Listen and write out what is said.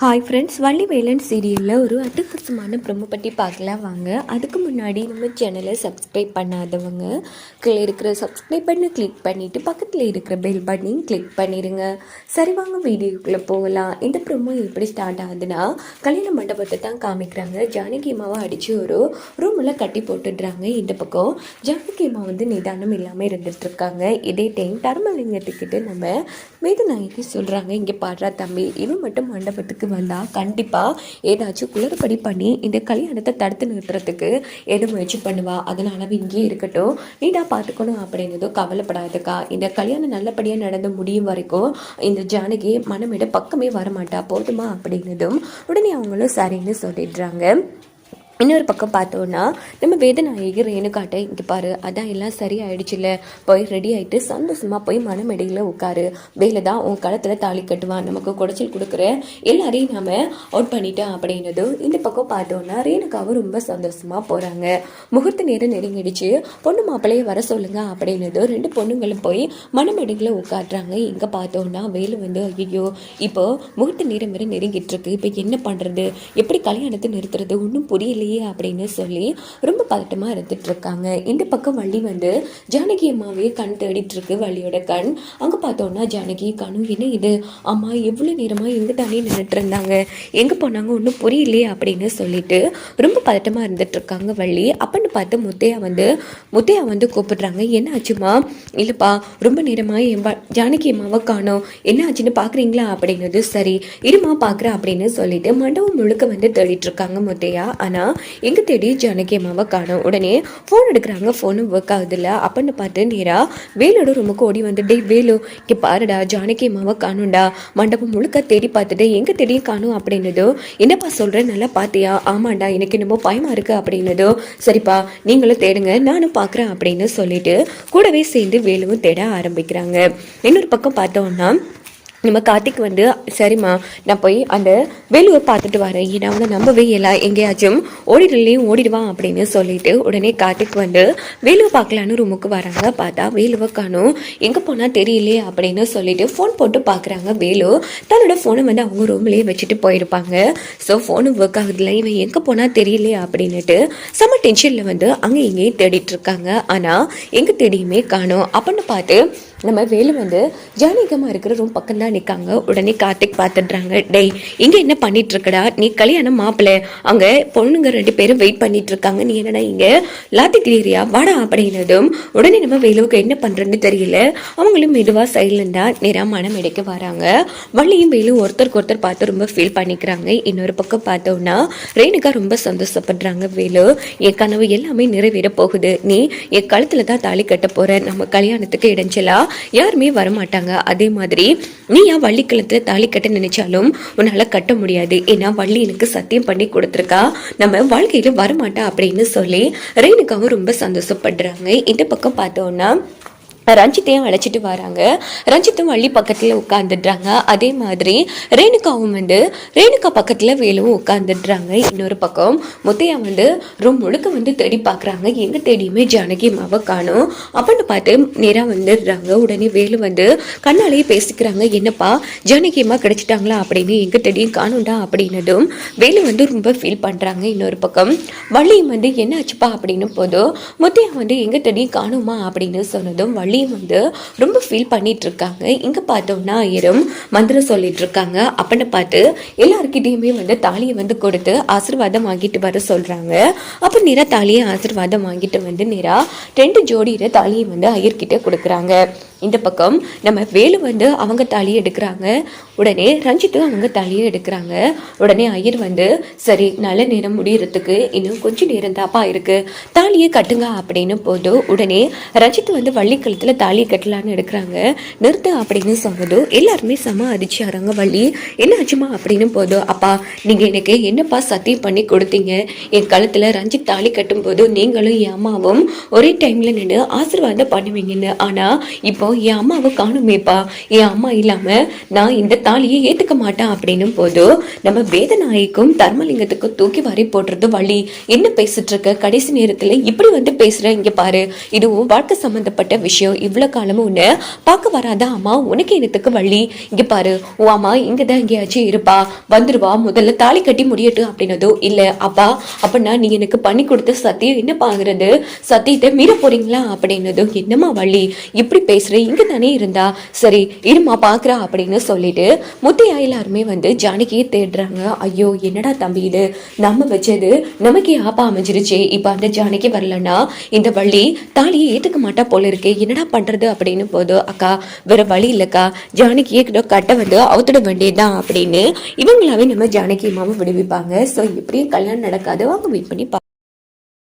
Hi friends Valli Velan சீரியலில் ஒரு அட்டகாசமான ப்ரொமோ பற்றி பார்க்கலாம் வாங்க. அதுக்கு முன்னாடி நம்ம சேனலை சப்ஸ்கிரைப் பண்ணாதவங்க கீழே இருக்கிற சப்ஸ்கிரைப் பண்ணி கிளிக் பண்ணிவிட்டு பக்கத்தில் இருக்கிற பெல் பட்டனையும் கிளிக் பண்ணிடுங்க சரி வாங்க வீடியோக்குள்ளே போகலாம். இந்த ப்ரொமோ எப்படி ஸ்டார்ட் ஆகுதுன்னா கல்யாண மண்டபத்தை தான் காமிக்கிறாங்க. ஜானகி அம்மாவை அடித்து ஒரு ரூமில் கட்டி போட்டுடுறாங்க. இந்த பக்கம் ஜானகி அம்மா வந்து நிதானம் இல்லாமல் இருந்துகிட்ருக்காங்க இதே டைம் தர்மலிங்கத்துக்கிட்ட நம்ம மேதநாயகி சொல்கிறாங்க இங்கே பாடுறா தம்பி இவன் மட்டும் மண்டபத்துக்கு வந்தால் கண்டிப்பாக ஏதாச்சும் குளறுபடி பண்ணி இந்த கல்யாணத்தை தடுத்து நிறுத்துறதுக்கு எது முயற்சி பண்ணுவா? அதனால் அவள் இங்கேயே இருக்கட்டும். நீடா பார்த்துக்கணும் அப்படின்னதும் கவலைப்படாதுக்கா. இந்த கல்யாணம் நல்லபடியாக நடந்து முடியும் வரைக்கும் இந்த ஜானகி மனமிட பக்கமே வரமாட்டா. போதுமா அப்படிங்கிறதும் உடனே அவங்களும் சரின்னு சொல்லிடுறாங்க. இன்னொரு பக்கம் பார்த்தோன்னா நம்ம வேதநாயகி ரேணுகாட்டை இங்கே பாரு அதான் எல்லாம் சரியாயிடுச்சுல. போய் ரெடி ஆகிட்டு சந்தோஷமாக போய் மனமெடையில் உட்காரு. வேலை தான் உன் களத்தில் தாலி கட்டுவான். நமக்கு குடைச்சல் கொடுக்குற. எல்லாரையும் நாம் அவுட் பண்ணிட்டோம் அப்படின்னதும் இந்த பக்கம் பார்த்தோன்னா ரேணுகாவும் ரொம்ப சந்தோஷமாக போகிறாங்க முகூர்த்த நேரம் நெருங்கிடுச்சு. பொண்ணு மாப்பிள்ளைய வர சொல்லுங்க அப்படின்னதும் ரெண்டு பொண்ணுங்களும் போய் மனமெடையில் உட்காடுறாங்க இங்கே பார்த்தோன்னா வேலை வந்து ஐயோ இப்போ முகூர்த்த நேரம் வேறு நெருங்கிட்டு இருக்கு. இப்போ என்ன பண்ணுறது எப்படி கல்யாணத்தை நிறுத்துறது? ஒன்றும் இல்லையே அப்படின்னு சொல்லி ரொம்ப பதட்டமாக இருந்துட்டு இருக்காங்க. இந்த பக்கம் வள்ளி வந்து ஜானகி அம்மாவே கண் தேடிட்டு இருக்கு. வள்ளியோட கண். அங்கே பார்த்தோன்னா ஜானகி கணும் என்ன இது? அம்மா எவ்வளோ நேரமாக எங்கே தானே நின்றுட்டு இருந்தாங்க. எங்கே போனாங்க? ஒன்றும் புரியலையே அப்படின்னு சொல்லிட்டு ரொம்ப பதட்டமாக இருந்துட்டு இருக்காங்க வள்ளி. அப்பன்னு பார்த்து முத்தையா வந்து முத்தையா வந்து கூப்பிடுறாங்க. என்ன ஆச்சுமா இல்லைப்பா ரொம்ப நேரமாக என் ஜானகி அம்மாவை காணோம். என்ன ஆச்சுன்னு பார்க்குறீங்களா அப்படின்னது சரி. இருமா பார்க்குறேன் அப்படின்னு சொல்லிட்டு மண்டபம் முழுக்க வந்து தேடிட்டு இருக்காங்க முத்தையா. ஆனால் எங்கே தேடி ஜானகி அம்மாவை காணும்? உடனே ஃபோன் எடுக்கிறாங்க. ஃபோனும் ஒர்க் ஆகுதுல்ல. அப்படின்னு பார்த்து நேராக வேலோட ரூமுக்கு ஓடி வந்து டே வேலு இங்கே பாருடா ஜானகி அம்மாவை காணும்டா. மண்டபம் முழுக்க தேடி பார்த்துட்டு எங்கே தேடியும் காணும் அப்படின்னதோ என்னப்பா சொல்கிறேன் நல்லா பார்த்தியா? ஆமாண்டா எனக்கு என்னமோ பயமா இருக்கு அப்படின்னதோ சரிப்பா நீங்களும் தேடுங்க நானும் பார்க்குறேன் அப்படின்னு சொல்லிட்டு கூடவே சேர்ந்து வேலுவும் தேட ஆரம்பிக்கிறாங்க. இன்னொரு பக்கம் பார்த்தோம்னா நம்ம கார்த்திக் வந்து சரிம்மா நான் போய் அந்த வேலுவை பார்த்துட்டு வரேன். ஏன்னா வந்து நம்பவே இல்லை. எங்கேயாச்சும் ஓடிடலையும் ஓடிடுவான் அப்படின்னு சொல்லிட்டு உடனே கார்த்திக் வந்து வேலுவை பார்க்கலான்னு ரூமுக்கு வராங்க. பார்த்தா வேலுவை காணும். எங்கே போனால் தெரியலையே அப்படின்னு சொல்லிட்டு ஃபோன் போட்டு பார்க்குறாங்க வேலு. தன்னோட ஃபோனை வந்து அவங்க ரூம்லேயே வச்சுட்டு போயிருப்பாங்க. ஸோ ஃபோனு ஒர்க் ஆகுதுல இவன் எங்கே போனால் தெரியலையே அப்படின்னுட்டு செம்ம டென்ஷனில் வந்து அங்கே இங்கேயும் தேடிட்டு இருக்காங்க. ஆனால் எங்கே தேடியுமே காணும். அப்படின்னு பார்த்து நம்ம வேலு வந்து ஜானகமாக இருக்கிற ரூம் பக்கம் தான் நிற்காங்க உடனே கார்த்திக் பார்த்துடுறாங்க டேய் இங்கே என்ன பண்ணிட்டு இருக்கடா நீ கல்யாணம் மாப்பிள்ளை அங்கே பொண்ணுங்க ரெண்டு பேரும் வெயிட் பண்ணிட்டு இருக்காங்க நீ என்னடா இங்கே? லாத்திக்கிறியா வாடா அப்படின்னதும் உடனே நம்ம வேலுவுக்கு என்ன பண்ணுறதுன்னு தெரியல. அவங்களும் மெதுவாக சைலண்டாக நேராக மனம் இடைக்க வராங்க. வள்ளியும் வேலும் ஒருத்தருக்கு ஒருத்தர் பார்த்து ரொம்ப ஃபீல் பண்ணிக்கிறாங்க. இன்னொரு பக்கம் பார்த்தோம்னா ரேணுகா ரொம்ப சந்தோஷப்படுறாங்க வேலு. என் கனவு எல்லாமே நிறைவேற போகுது. நீ என் கழுத்தில் தான் தாலி கட்ட போகிற நம்ம கல்யாணத்துக்கு இடைஞ்சலா? யாருமே வரமாட்டாங்க. அதே மாதிரி நீ ஏன் வள்ளி தாலி கட்ட நினைச்சாலும் உன்னால கட்ட முடியாது. ஏன்னா வள்ளி எனக்கு சத்தியம் பண்ணி கொடுத்துருக்கா. நம்ம வாழ்க்கையில வரமாட்டா அப்படின்னு சொல்லி ரேணுகாவும் ரொம்ப சந்தோஷப்படுறாங்க. இந்த பக்கம் பார்த்தோம்னா ரஞ்சித்தையும் அழைச்சிட்டு வராங்க. ரஞ்சித்தும் வள்ளி பக்கத்தில் உட்காந்துடுறாங்க அதே மாதிரி ரேணுகாவும் வந்து ரேணுகா பக்கத்தில் வேலும் உட்காந்துடுறாங்க இன்னொரு பக்கம் முத்தையா வந்து ரூம் முழுக்க வந்து தேடி பார்க்குறாங்க எங்கே தேடியுமே ஜானகி அம்மாவை காணும். அப்படின்னு பார்த்து நேராக வந்துடுறாங்க. உடனே வேலு வந்து கண்ணாலேயே பேசிக்கிறாங்க. என்னப்பா ஜானகி அம்மா கிடைச்சிட்டாங்களா அப்படின்னு எங்கே தேடியும் காணும்டா அப்படின்னதும் வேலு வந்து ரொம்ப ஃபீல் பண்ணுறாங்க இன்னொரு பக்கம் வள்ளியும் வந்து என்ன ஆச்சுப்பா அப்படின்னு போதும். முத்தையா வந்து எங்கே தேடியும் காணுமா? அப்படின்னு சொன்னதும் வள்ளி வள்ளியும் வந்து ரொம்ப ஃபீல் பண்ணிட்டு இருக்காங்க இங்கே பார்த்தோம்னா ஐயரும் மந்திரம் சொல்லிட்டு இருக்காங்க அப்படின்னு பார்த்து எல்லாருக்கிட்டேயுமே வந்து தாலியை வந்து கொடுத்து ஆசீர்வாதம் வாங்கிட்டு வர சொல்கிறாங்க அப்போ நேரா தாலியை ஆசீர்வாதம் வாங்கிட்டு வந்து நேரா ரெண்டு ஜோடியில தாலியை வந்து ஐயர்கிட்ட கொடுக்குறாங்க. இந்த பக்கம் நம்ம வேலு வந்து அவங்க தாலியை எடுக்கிறாங்க. உடனே ரஞ்சித்து அவங்க தாலியை எடுக்கிறாங்க. உடனே ஐயர் வந்து சரி நல்ல நேரம் முடியறதுக்கு இன்னும் கொஞ்சம் நேரம் தாப்பா இருக்கு. தாலியை கட்டுங்க அப்படின்னு போது உடனே ரஞ்சித்து வந்து வள்ளிக்கழுத்தில் தாலியை கட்டலான்னு எடுக்கிறாங்க. நிறுத்து அப்படின்னு சொன்னதோ எல்லாருமே செம அடிச்சாராங்க வள்ளி என்ன ஆச்சுமா அப்படின்னு போதும் அப்பா நீங்கள் எனக்கு என்னப்பா சத்தியம் பண்ணி கொடுத்தீங்க? என் கழுத்தில் ரஞ்சித் தாலி கட்டும் போது நீங்களும் என் அம்மாவும் ஒரே டைமில் நின்று ஆசீர்வாதம் பண்ணுவீங்கன்னு. ஆனால் இப்போ அப்போ என் அம்மாவை காணுமேப்பா? என் அம்மா இல்லாம நான் இந்த தாலியை ஏத்துக்க மாட்டேன். அப்படின்னும் போது நம்ம வேதநாயக்கும் தர்மலிங்கத்துக்கும் தூக்கி வாரி போடுறது வழி. என்ன பேசிட்டு இருக்க? கடைசி நேரத்துல இப்படி வந்து பேசுற? இங்க பாரு. இது வாழ்க்கை சம்பந்தப்பட்ட விஷயம். இவ்வளவு காலமும் உன்னை பார்க்க வராத அம்மா உனக்கு என்னத்துக்கு வழி? இங்க பாரு. உன் அம்மா இங்கதான் எங்கேயாச்சும் இருப்பா. வந்துருவா. முதல்ல தாலி கட்டி முடியட்டும் அப்படின்னதோ இல்ல அப்பா அப்படின்னா நீ எனக்கு பண்ணி கொடுத்த சத்தியம் என்ன பாங்குறது சத்தியத்தை மீற போறீங்களா? அப்படின்னதும் என்னம்மா வழி? இப்படி பேசுற இங்க தானே இருந்தா? சரி இருமா பாக்குறா அப்படின்னு சொல்லிட்டு முத்தையா எல்லாருமே வந்து ஜானகியை தேடுறாங்க. ஐயோ என்னடா தம்பி இது? நம்ம வச்சது நமக்கு ஆப்பா அமைஞ்சிருச்சு. இப்ப அந்த ஜானகி வரலன்னா இந்த வள்ளி தாலியை ஏத்துக்க மாட்டா போல இருக்கு. என்னடா பண்றது அப்படின்னு போதும் அக்கா வேற வழி இல்லக்கா. ஜானகியை கிட்ட கட்ட வந்து அவுத்துட வேண்டியதுதான் அப்படின்னு இவங்களாவே நம்ம ஜானகி அம்மாவை விடுவிப்பாங்க. ஸோ எப்படியும் கல்யாணம் நடக்காது. அவங்க வெயிட் பண்ணி